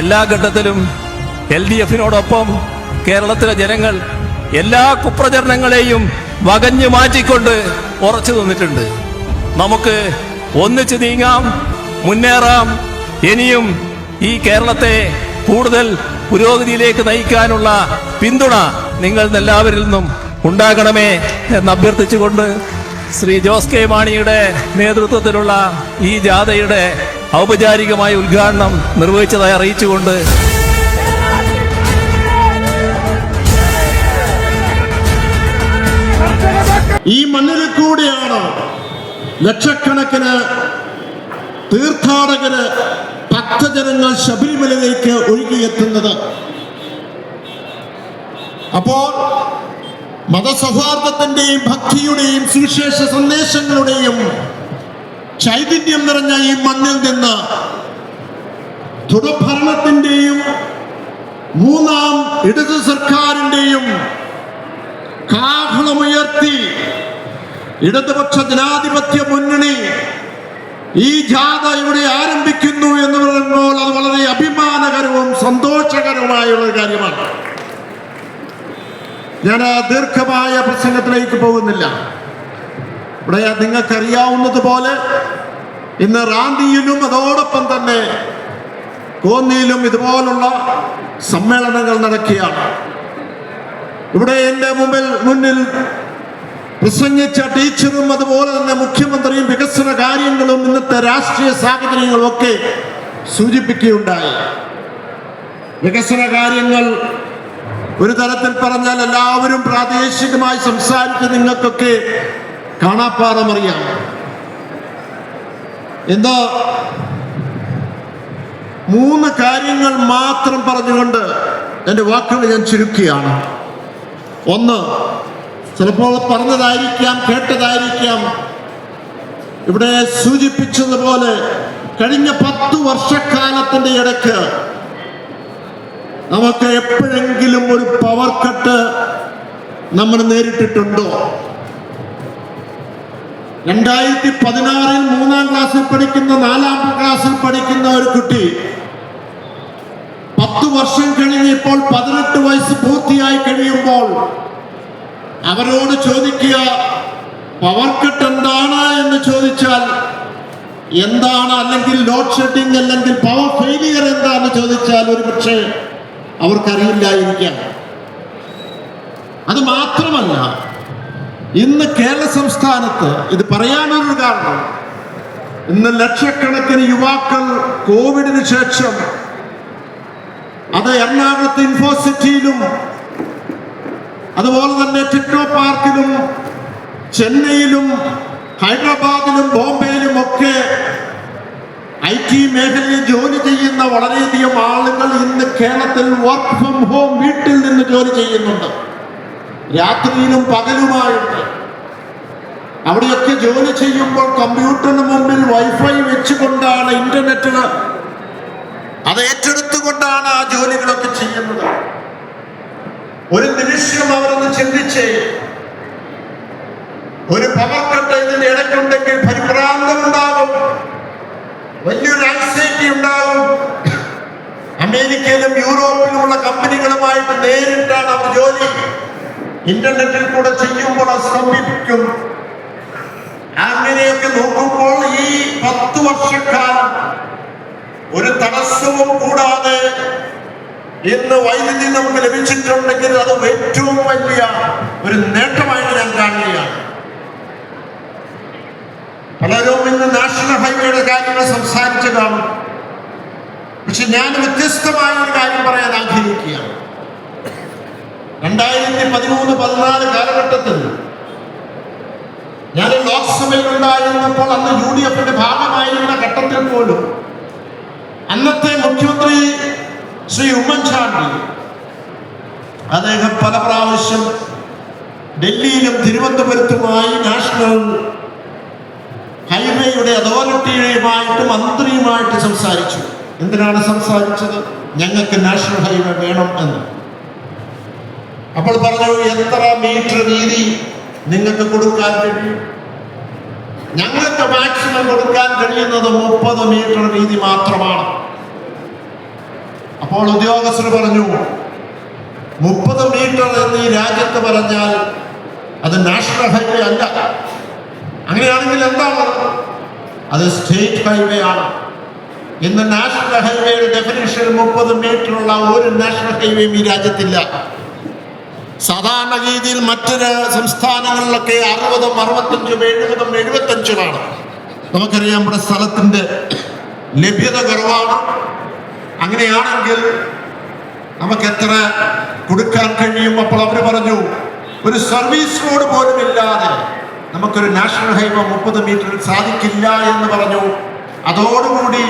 എല്ലാ ഘട്ടത്തിലും L D എഫിനോടൊപ്പം കേരളത്തിലെ ജനങ്ങൾ എല്ലാ കുപ്രചരണങ്ങളെയും വകഞ്ഞു മാറ്റിക്കൊണ്ട് ഉറച്ചു നിന്നിട്ടുണ്ട്. നമുക്ക് ഒന്നിച്ചു നീങ്ങാം മുന്നേറാം. ഇനിയും ഈ കേരളത്തെ കൂടുതൽ പുരോഗതിയിലേക്ക് നയിക്കാനുള്ള പിന്തുണ നിങ്ങൾ എല്ലാവരിൽ നിന്നും ഉണ്ടാകണമേ എന്ന് അഭ്യർത്ഥിച്ചുകൊണ്ട് ശ്രീ ജോസ് കെ മാണിയുടെ നേതൃത്വത്തിലുള്ള ഈ ജാഥയുടെ ഔപചാരികമായ ഉദ്ഘാടനം നിർവഹിച്ചതായി അറിയിച്ചുകൊണ്ട് ഈ മണ്ണിൽ കൂടിയാണ് ലക്ഷക്കണക്കിന് തീർത്ഥാടകര് ഭക്തജനങ്ങൾ ശബരിമലയിലേക്ക് ഒഴുകിയെത്തുന്നത്. അപ്പോൾ മതസൗഹാർദ്ദത്തിന്റെയും ഭക്തിയുടെയും സുവിശേഷ സന്ദേശങ്ങളുടെയും ചൈതന്യം നിറഞ്ഞ ഈ മണ്ണിൽ നിന്ന് തുടർഭരണത്തിന്റെയും മൂന്നാം ഇടത് സർക്കാരിന്റെയും കാഹളമുയർത്തി ഇടതുപക്ഷ ജനാധിപത്യ മുന്നണി ഈ ജാഥ ഇവിടെ ആരംഭിക്കുന്നു എന്ന് പറയുമ്പോൾ അത് വളരെ അഭിമാനകരവും സന്തോഷകരവുമായുള്ള ഒരു കാര്യമാണ്. ഞാൻ ആ ദീർഘമായ പ്രസംഗത്തിലേക്ക് പോകുന്നില്ല. ഇവിടെ നിങ്ങൾക്കറിയാവുന്നതുപോലെ ഇന്ന് റാന്നിയിലും അതോടൊപ്പം തന്നെ കോന്നിയിലും ഇതുപോലുള്ള സമ്മേളനങ്ങൾ നടക്കുകയാണ്. ഇവിടെ എന്റെ മുമ്പിൽ മുന്നിൽ പ്രസംഗിച്ച ടീച്ചറും അതുപോലെ തന്നെ മുഖ്യമന്ത്രിയും വികസന കാര്യങ്ങളും ഇന്നത്തെ രാഷ്ട്രീയ സാഹചര്യങ്ങളും ഒക്കെ സൂചിപ്പിക്കുകയുണ്ടായി. വികസന കാര്യങ്ങൾ ഒരു തരത്തിൽ പറഞ്ഞാൽ എല്ലാവരും പ്രാദേശികമായി സംസാരിച്ച് നിങ്ങൾക്കൊക്കെ കാണാപ്പാറം അറിയാം എന്താ? മൂന്ന് കാര്യങ്ങൾ മാത്രം പറഞ്ഞുകൊണ്ട് എന്റെ വാക്കുകൾ ഞാൻ ചുരുക്കുകയാണ്. ഒന്ന് ചിലപ്പോൾ പറഞ്ഞതായിരിക്കാം കേട്ടതായിരിക്കാം. ഇവിടെ സൂചിപ്പിച്ചതുപോലെ കഴിഞ്ഞ പത്തു വർഷക്കാലത്തിന്റെ ഇടയ്ക്ക് നമുക്ക് എപ്പോഴെങ്കിലും ഒരു പവർ കട്ട് നമ്മൾ നേരിട്ടിട്ടുണ്ടോ? രണ്ടായിരത്തി പതിനാറിൽ മൂന്നാം ക്ലാസ്സിൽ പഠിക്കുന്ന നാലാം ക്ലാസ്സിൽ പഠിക്കുന്ന ഒരു കുട്ടി പത്തു വർഷം കഴിഞ്ഞ് ഇപ്പോൾ പതിനെട്ട് വയസ്സ് പൂർത്തിയായി കഴിയുമ്പോൾ അവരോട് ചോദിക്കുക പവർ കട്ട് എന്താണ്? എന്ന് ചോദിച്ചാൽ എന്താണ്? അല്ലെങ്കിൽ ലോഡ് ഷെഡിങ് അല്ലെങ്കിൽ പവർ ഫെയിലിയർ എന്താണെന്ന് ചോദിച്ചാൽ ഒരു പക്ഷേ അവർക്കറിയില്ലായിരിക്കാം. അത് മാത്രമല്ല ഇന്ന് കേരള സംസ്ഥാനത്ത് ഇത് പറയാനൊരു കാരണം. ഇന്ന് ലക്ഷക്കണക്കിന് യുവാക്കൾ കോവിഡിന് ശേഷം അത് എറണാകുളത്ത് ഇൻഫോസിറ്റിയിലും അതുപോലെ തന്നെ ടിക്ടോ പാർക്കിലും ചെന്നൈയിലും ഹൈദരാബാദിലും ബോംബെയിലും ഒക്കെ ഐ ടി മേഖലയിൽ ജോലി ചെയ്യുന്ന വളരെയധികം ആളുകൾ ഇന്ന് കേരളത്തിൽ വർക്ക് ഫ്രം ഹോം വീട്ടിൽ നിന്ന് ജോലി ചെയ്യുന്നുണ്ട്. രാത്രിയിലും പകലുമായിട്ട് അവിടെയൊക്കെ ജോലി ചെയ്യുമ്പോൾ കമ്പ്യൂട്ടറിന് മുമ്പിൽ വൈഫൈ വെച്ചുകൊണ്ടാണ് ഇന്റർനെറ്റ് അത് ഏറ്റെടുത്തുകൊണ്ടാണ് ആ ജോലികളൊക്കെ ചെയ്യുന്നത്. ഒരു നിമിഷം അവരൊന്ന് ചിന്തിച്ചേ. ഒരു പവർ കട്ട് ഇതിന്റെ ഇടയ്ക്കുണ്ടെങ്കിൽ പരിഭ്രാന്തം ഉണ്ടാകും. വലിയൊരു ആൻസൈറ്റി ഉണ്ടാകും. അമേരിക്കയിലും യൂറോപ്പിലുമുള്ള കമ്പനികളുമായിട്ട് നേരിട്ടാണ് അവർ ജോലി. ഇന്റർനെറ്റിൽ കൂടെ ചെയ്യുമ്പോൾ അത് അങ്ങനെയൊക്കെ നോക്കുമ്പോൾ ഈ പത്ത് വർഷക്കാലം ഒരു തടസ്സവും കൂടാതെ ഇന്ന് വൈദ്യുതി നമുക്ക് ലഭിച്ചിട്ടുണ്ടെങ്കിൽ അത് ഏറ്റവും വലിയ ഒരു നേട്ടമായിട്ട് ഞാൻ കാണുകയാണ്. പലരും ഇന്ന് നാഷണൽ ഹൈവേയുടെ കാര്യങ്ങൾ സംസാരിച്ചു കാണും. പക്ഷെ ഞാൻ വ്യത്യസ്തമായ ഒരു കാര്യം പറയാൻ ആഗ്രഹിക്കുകയാണ്. രണ്ടായിരത്തി പതിമൂന്ന് പതിനാല് കാലഘട്ടത്തിൽ ഞാൻ ലോക്സഭയിൽ ഉണ്ടായിരുന്നപ്പോൾ അന്ന് യു ഡി എഫിന്റെ ഭാഗമായിരുന്ന ഘട്ടത്തിൽ പോലും അന്നത്തെ മുഖ്യമന്ത്രി ശ്രീ ഉമ്മൻചാണ്ടി അദ്ദേഹം പല പ്രാവശ്യം ഡൽഹിയിലും തിരുവനന്തപുരത്തുമായി നാഷണൽ ഹൈവേയുടെ അതോറിറ്റിയുമായിട്ട് മന്ത്രിയുമായിട്ട് സംസാരിച്ചു. എന്തിനാണ് സംസാരിച്ചത്? ഞങ്ങൾക്ക് നാഷണൽ ഹൈവേ വേണം എന്ന്. അപ്പോൾ പറഞ്ഞു എത്ര മീറ്റർ വീതി നിങ്ങൾക്ക് കൊടുക്കാൻ കഴിയും? ഞങ്ങൾക്ക് മാക്സിമം കൊടുക്കാൻ കഴിയുന്നത് മുപ്പത് മീറ്റർ വീതി മാത്രമാണ്. അപ്പോൾ ഉദ്യോഗസ്ഥർ പറഞ്ഞു മുപ്പത് മീറ്റർ എന്ന് ഈ രാജ്യത്ത് പറഞ്ഞാൽ അത് നാഷണൽ ഹൈവേ അല്ല. അങ്ങനെയാണെങ്കിൽ എന്താണ്? അത് സ്റ്റേറ്റ് ഹൈവേ ആണ്. ഇന്ന് നാഷണൽ ഹൈവേയുടെ ഡെഫിനേഷൻ മുപ്പത് മീറ്റർ ഉള്ള ഒരു നാഷണൽ ഹൈവേയും ഈ രാജ്യത്തില്ല. സാധാരണ രീതിയിൽ മറ്റൊരു സംസ്ഥാനങ്ങളിലൊക്കെ അറുപതും അറുപത്തഞ്ചും എഴുപതും എഴുപത്തഞ്ചുമാണ്. നമുക്കറിയാം നമ്മുടെ സ്ഥലത്തിന്റെ ലഭ്യത കുറവാണ്. അങ്ങനെയാണെങ്കിൽ നമുക്ക് എത്ര കൊടുക്കാൻ കഴിയും അപ്പോൾ അവർ പറഞ്ഞു ഒരു സർവീസ് റോഡ് പോലും ഇല്ലാതെ നമുക്കൊരു നാഷണൽ ഹൈവേ മുപ്പത് മീറ്ററിൽ സാധിക്കില്ല എന്ന് പറഞ്ഞു. അതോടുകൂടി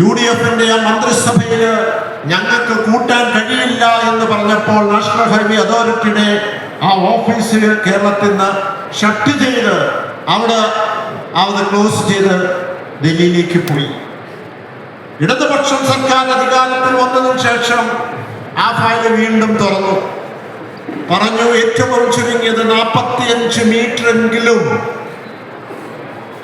യു ഡി എഫിന്റെ ആ മന്ത്രിസഭയിൽ ഞങ്ങൾക്ക് കൂട്ടാൻ കഴിയില്ല എന്ന് പറഞ്ഞപ്പോൾ നാഷണൽ ഹൈവേ അതോറിറ്റിയുടെ ആ ഓഫീസ് കേരളത്തിൽ നിന്ന് ഷട്ട് ചെയ്ത് അവിടെ അത് ക്ലോസ് ചെയ്ത് ഡൽഹിയിലേക്ക് പോയി. ഇടതുപക്ഷം സർക്കാർ അധികാരത്തിൽ വന്നതിന് ശേഷം ആ ഫയൽ വീണ്ടും തുറന്നു. പറഞ്ഞു ഏറ്റവും ചുരുങ്ങിയത് നാൽപ്പത്തിയഞ്ച് മീറ്റർ എങ്കിലും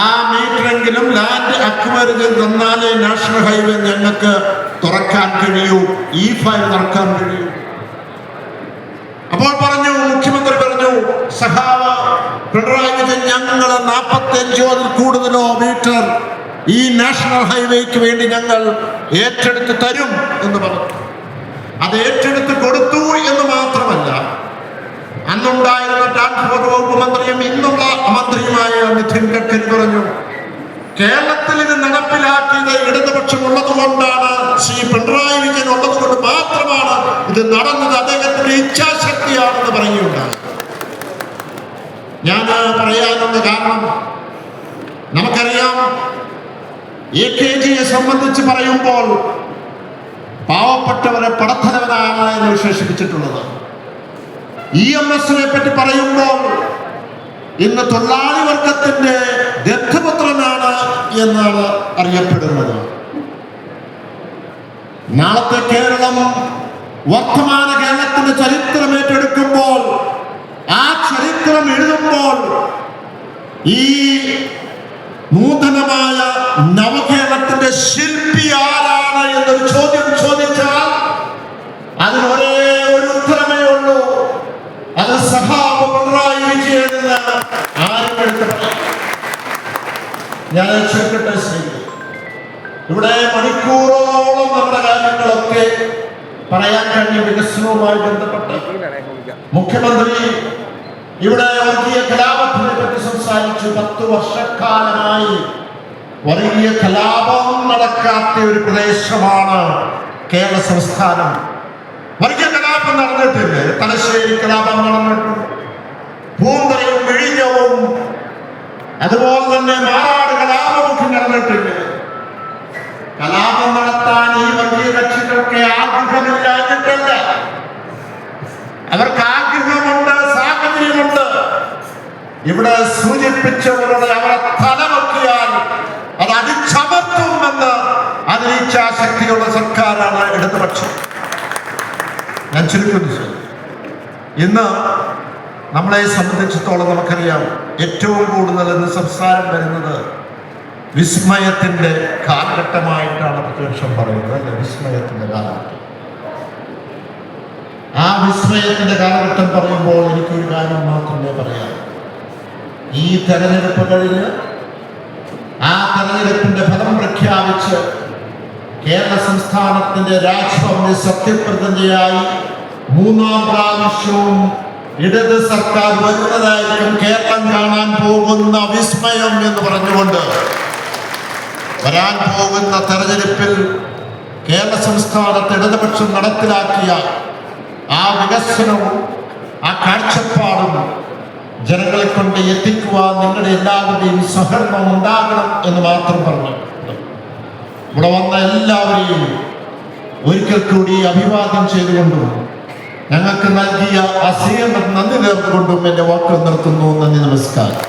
ആ മീറ്ററെങ്കിലും ലാൻഡ് അക്വയർ ചെയ്ത് തന്നാലേ നാഷണൽ ഹൈവേ ഞങ്ങൾക്ക് തുറക്കാൻ കഴിയൂ ഈ ഫയൽ തുറക്കാൻ കഴിയൂ. അപ്പോൾ പറഞ്ഞു മുഖ്യമന്ത്രി പറഞ്ഞു സഹാവ പിണറായി വിജയൻ ഞങ്ങൾ നാൽപ്പത്തിയഞ്ചോ അതിൽ കൂടുതലോ മീറ്റർ ഈ നാഷണൽ ഹൈവേക്ക് വേണ്ടി ഞങ്ങൾ ഏറ്റെടുത്ത് തരും എന്ന് പറഞ്ഞു. അത് ഏറ്റെടുത്ത് കൊടുത്തു എന്ന് മാത്രമല്ല അന്നുണ്ടായിരുന്ന ട്രാൻസ്പോർട്ട് വകുപ്പ് മന്ത്രിയും ഇന്നുള്ള മന്ത്രിയുമായ നിധിൻ ഗഡ്കരി പറഞ്ഞു കേരളത്തിൽ ഇത് നടപ്പിലാക്കിയത് ഇടതുപക്ഷം ഉള്ളത് കൊണ്ടാണ് ശ്രീ പിണറായി വിജയൻ ഉള്ളത് കൊണ്ട് മാത്രമാണ് ഇത് നടന്നത്. അദ്ദേഹത്തിന്റെ ഇച്ഛാശക്തിയാണെന്ന് പറയുകയുണ്ടായി. ഞാൻ പറയാനുള്ള കാരണം നമുക്കറിയാം എ കെ ജിയെ സംബന്ധിച്ച് പറയുമ്പോൾ പാവപ്പെട്ടവരെ പടത്തലവനാണ് എന്ന് വിശേഷിപ്പിച്ചിട്ടുള്ളത്. ഇ എം എസിനെ പറ്റി പറയുമ്പോൾ ഇന്ന് തൊഴിലാളി വർഗത്തിന്റെ ദത്തപുത്രനാണ് എന്നാണ് അറിയപ്പെടുന്നത്. നാളത്തെ കേരളം വർത്തമാന കേരളത്തിന്റെ ചരിത്രം ഏറ്റെടുക്കുമ്പോൾ ആ ചരിത്രം എഴുതുമ്പോൾ ഈ നൂതനമായ നവകേരളത്തിന്റെ ശില്പി ആരാണ് എന്നൊരു ചോദ്യം ചോദിച്ചാൽ ഞാൻ ചെക്കട്ടെ ശ്രീ ഇവിടെ മണിക്കൂറോളം നമ്മുടെ കാര്യങ്ങളൊക്കെ പറയാൻ കഴിഞ്ഞ വികസനവുമായി ബന്ധപ്പെട്ട് മുഖ്യമന്ത്രി ഇവിടെ വർഗീയ കലാപത്തിനെ പറ്റി സംസാരിച്ചു. പത്ത് വർഷക്കാലമായി വർഗീയ കലാപം നടക്കാത്ത ഒരു പ്രദേശമാണ് കേരള സംസ്ഥാനം. വർഗീയ കലാപം നടന്നിട്ടില്ല? തലശ്ശേരി കലാപം നടന്നിട്ടുണ്ട്. പൂന്തറയും വിഴിഞ്ഞവും അതുപോലെ തന്നെ മാറാട് കലാപമൊക്കെ നടന്നിട്ടില്ല? കലാപം നടത്താൻ ഈ വലിയ കക്ഷികൾക്ക് ആഗ്രഹമില്ലാഞ്ഞിട്ടല്ല അവർക്ക് ആഗ്രഹമുണ്ട് സാഹചര്യമുണ്ട്. ഇവിടെ സൂചിപ്പിച്ചവരുടെ അവരെ തലമൊക്കിയാൽ അത് അടിച്ചമർത്തുമെന്ന് അതിന് ഇച്ഛാശക്തിയുള്ള സർക്കാരാണ് ഇടതുപക്ഷം ഞാൻ ചുരുക്കുന്നു. ഇന്ന് നമ്മളെ സംബന്ധിച്ചിടത്തോളം നമുക്കറിയാം ഏറ്റവും കൂടുതൽ ഇന്ന് സംസാരം വരുന്നത് വിസ്മയത്തിന്റെ കാലഘട്ടമായിട്ടാണ് പ്രതിപക്ഷം പറയുന്നത് അല്ലെ? വിസ്മയത്തിന്റെ കാലഘട്ടം. ആ വിസ്മയത്തിന്റെ കാലഘട്ടം പറയുമ്പോൾ എനിക്കൊരു കാര്യം മാത്രമേ പറയാം. ഈ തെരഞ്ഞെടുപ്പ് കഴിഞ്ഞ് ആ തെരഞ്ഞെടുപ്പിന്റെ ഫലം പ്രഖ്യാപിച്ച് കേരള സംസ്ഥാനത്തിന്റെ രാജ്ഭവന് സത്യപ്രതിജ്ഞയായി മൂന്നാം പ്രാവശ്യവും ഇടത് സർക്കാർ വരുന്നതായിരിക്കും കേരളം കാണാൻ പോകുന്ന വിസ്മയം എന്ന് പറഞ്ഞുകൊണ്ട് വരാൻ പോകുന്ന തെരഞ്ഞെടുപ്പിൽ കേരള സംസ്ഥാനത്ത് ഇടതുപക്ഷം നടപ്പിലാക്കിയ ആ വികസനവും ആ കാഴ്ചപ്പാടും ജനങ്ങളെ കൊണ്ട് എത്തിക്കുവാൻ നിങ്ങളുടെ എല്ലാവരുടെയും സഹകരണം ഉണ്ടാകണം എന്ന് മാത്രം പറഞ്ഞു. ഇവിടെ വന്ന എല്ലാവരെയും ഒരിക്കൽ കൂടി അഭിവാദ്യം ചെയ്തുകൊണ്ടും ഞങ്ങൾക്ക് നൽകിയ സ്വീകരണം നന്ദി നേർന്നുകൊണ്ടും എന്റെ വാക്കുകൾ നിർത്തുന്നു. നന്ദി നമസ്കാരം.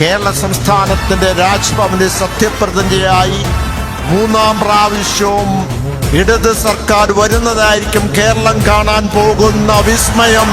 കേരള സംസ്ഥാനത്തിന്റെ രാജ്ഭവനിൽ സത്യപ്രതിജ്ഞയായി മൂന്നാം പ്രാവശ്യവും ഇടത് സർക്കാർ വരുന്നതായിരിക്കും കേരളം കാണാൻ പോകുന്ന വിസ്മയം.